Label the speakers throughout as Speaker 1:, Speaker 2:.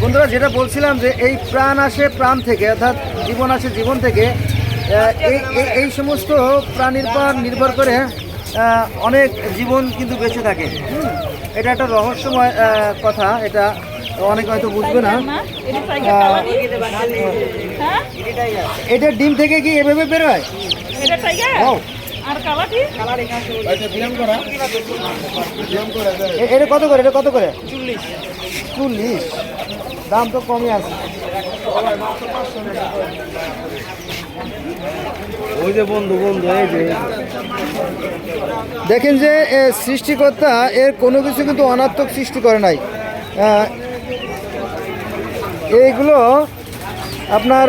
Speaker 1: বন্ধুরা যেটা বলছিলাম যে এই প্রাণ আসে প্রাণ থেকে অর্থাৎ জীবন আসে জীবন থেকে এই এই- এই সমস্ত প্রাণীর পর নির্ভর করে অনেক জীবন কিন্তু বেঁচে থাকে। এটা একটা রহস্যময় কথা এটা অনেকে হয়তো বুঝবে না।
Speaker 2: এটা হ্যাঁ?
Speaker 1: এটা ডিম থেকে কি এভাবে বেরোয় এ- এটা কত করে এটা কত করে? চল্লিশ। চল্লিশ। দাম তো কমই আছে।
Speaker 3: ওই যে বন্ধু বন্ধু এই যে।
Speaker 1: দেখেন যে সৃষ্টিকর্তা এর কোনো কিছু কিন্তু অনাত্মক সৃষ্টি করে নাই। এইগুলো আপনার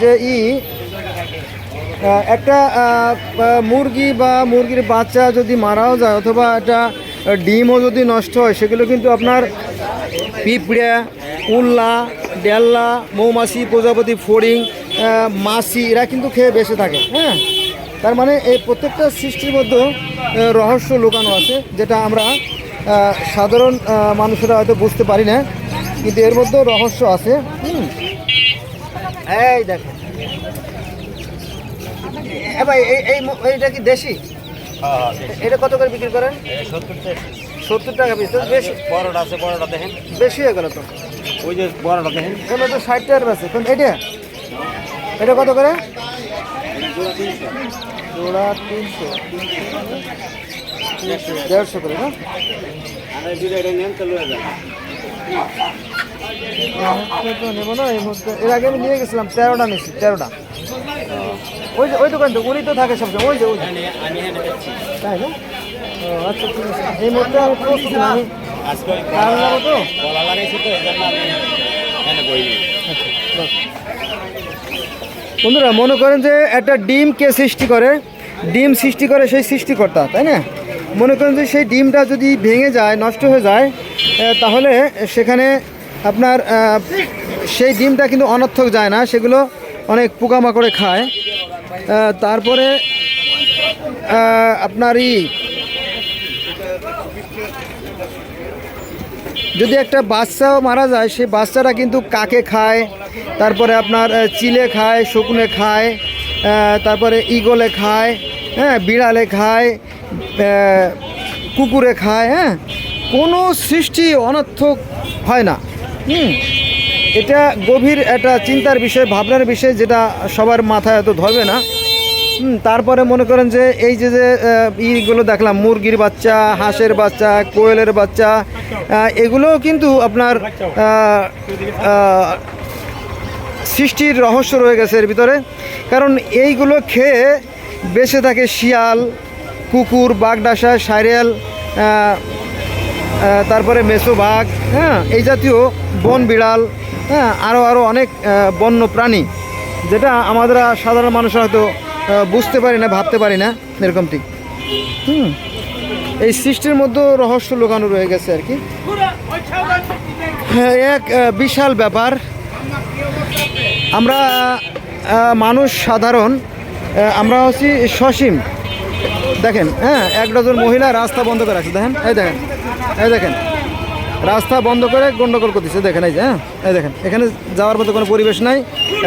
Speaker 1: যে ই একটা মুরগি বা মুরগির বাচ্চা যদি মারাও যায় অথবা একটা ডিমও যদি নষ্ট হয় সেগুলো কিন্তু আপনার পিঁপড়ে উল্লা ডেল্লা মৌমাছি প্রজাপতি ফড়িং মাছি এরা কিন্তু খেয়ে বেঁচে থাকে হ্যাঁ? তার মানে এই প্রত্যেকটা সৃষ্টির মধ্যে রহস্য লুকানো আছে যেটা আমরা সাধারণ মানুষেরা হয়তো বুঝতে পারি না কিন্তু এর মধ্যেও রহস্য আছে এই দেখো। ভাই এই এইটা কি দেশি? এটা কত করে বিক্রি করেন? সত্তর টাকা পিস বেশি।
Speaker 3: বড়টা আছে বড়টা দেখেন।
Speaker 1: বেশি হয়ে গেল তো?
Speaker 3: ওই যে বড়টা দেখেন।
Speaker 1: এগুলো তো ষাট টাকার আছে কোন এটা? এটা কত করে? জোড়া তিনশো। দেড়শো করে না?
Speaker 3: হয়ে
Speaker 1: তো নেব না এই মুহূর্তে। এর আগে আমি নিয়ে গেছিলাম তেরোটা নিয়েছি তেরোটা। ওই যে ওই দোকান তো উনি তো থাকে সবসময় ওই যে ওই তাই না? ও আচ্ছা ঠিক আছে। এই মুহূর্তে আমি প্রস্তুত না আমি কারণ তো?
Speaker 3: গলা লাগাইছি তো এই জন্য আমি এখানে বইনি।
Speaker 1: বন্ধুরা মনে করেন যে একটা ডিম কে সৃষ্টি করে? ডিম সৃষ্টি করে সেই সৃষ্টিকর্তা তাই না? মনে করেন যে সেই ডিমটা যদি ভেঙে যায় নষ্ট হয়ে যায় তাহলে সেখানে আপনার সেই ডিমটা কিন্তু অনর্থক যায় না সেগুলো অনেক পোকামাকড়ে খায়। তারপরে আহ, আপনার যদি একটা বাচ্চাও মারা যায় সেই বাচ্চাটা কিন্তু কাকে খায়? তারপরে আপনার চিলে খায় শকুনে খায় তারপরে ইগলে খায় হ্যাঁ বিড়ালে খায় কুকুরে খায় হ্যাঁ কোনো সৃষ্টি অনর্থক হয় না। হুম। এটা গভীর একটা চিন্তার বিষয়, ভাবনার বিষয় যেটা সবার মাথায় এত ধরবে না। তারপরে মনে করেন যে এই যে যে ইগুলো দেখলাম, মুরগির বাচ্চা, হাঁসের বাচ্চা, কোয়েলের বাচ্চা এগুলোও কিন্তু আপনার সৃষ্টির রহস্য রয়ে গেছে এর ভিতরে। কারণ এইগুলো খেয়ে বেঁচে থাকে শিয়াল, কুকুর, বাগডাসা, সাইরেল তারপরে মেসো বাঘ হ্যাঁ এই জাতীয় বন বিড়াল হ্যাঁ আরও আরও অনেক বন্য প্রাণী যেটা আমাদের সাধারণ মানুষ হয়তো বুঝতে পারি না ভাবতে পারি না এরকম ঠিক হুম এই সৃষ্টির মধ্যে রহস্য লুকানো রয়ে গেছে আর কি। হ্যাঁ, এক বিশাল ব্যাপার। আমরা মানুষ সাধারণ আমরা হচ্ছি সসীম। দেখেন হ্যাঁ এক ডজন মহিলা রাস্তা বন্ধ করে রাখছে দেখেন এই দেখেন। এই দেখেন, রাস্তা বন্ধ করে গন্ডগোল করতেছে, দেখেন এই যে হ্যাঁ? এই দেখেন, এখানে যাওয়ার মতো কোনো পরিবেশ নাই।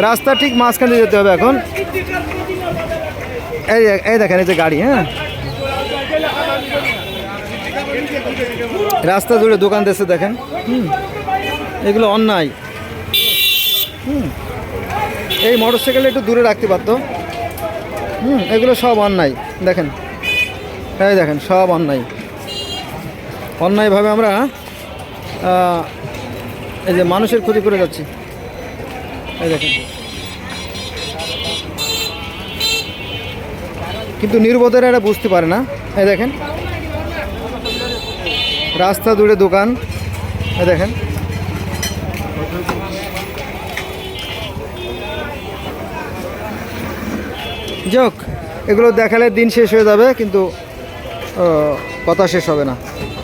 Speaker 1: রাস্তা ঠিক মাঝখানে যেতে হবে এখন। এই এই দেখেন, এই যে গাড়ি হ্যাঁ? রাস্তা জুড়ে দোকান দিচ্ছে, দেখেন। হুম, এগুলো অন্যায়। হুম, এই মোটর সাইকেলটা একটু দূরে রাখতে পারতো। হুম, এগুলো সব অন্যায়, দেখেন। এই দেখেন, সব অন্যায়। অন্যায়ভাবে আমরা এই যে মানুষের ক্ষতি করে যাচ্ছি। এই দেখেন। কিন্তু নির্বোধেরা এটা বুঝতে পারে না। এই দেখেন। রাস্তা দূরে দোকান। এই দেখেন। যাক এগুলো দেখালে দিন শেষ হয়ে যাবে, কিন্তু কথা শেষ হবে না।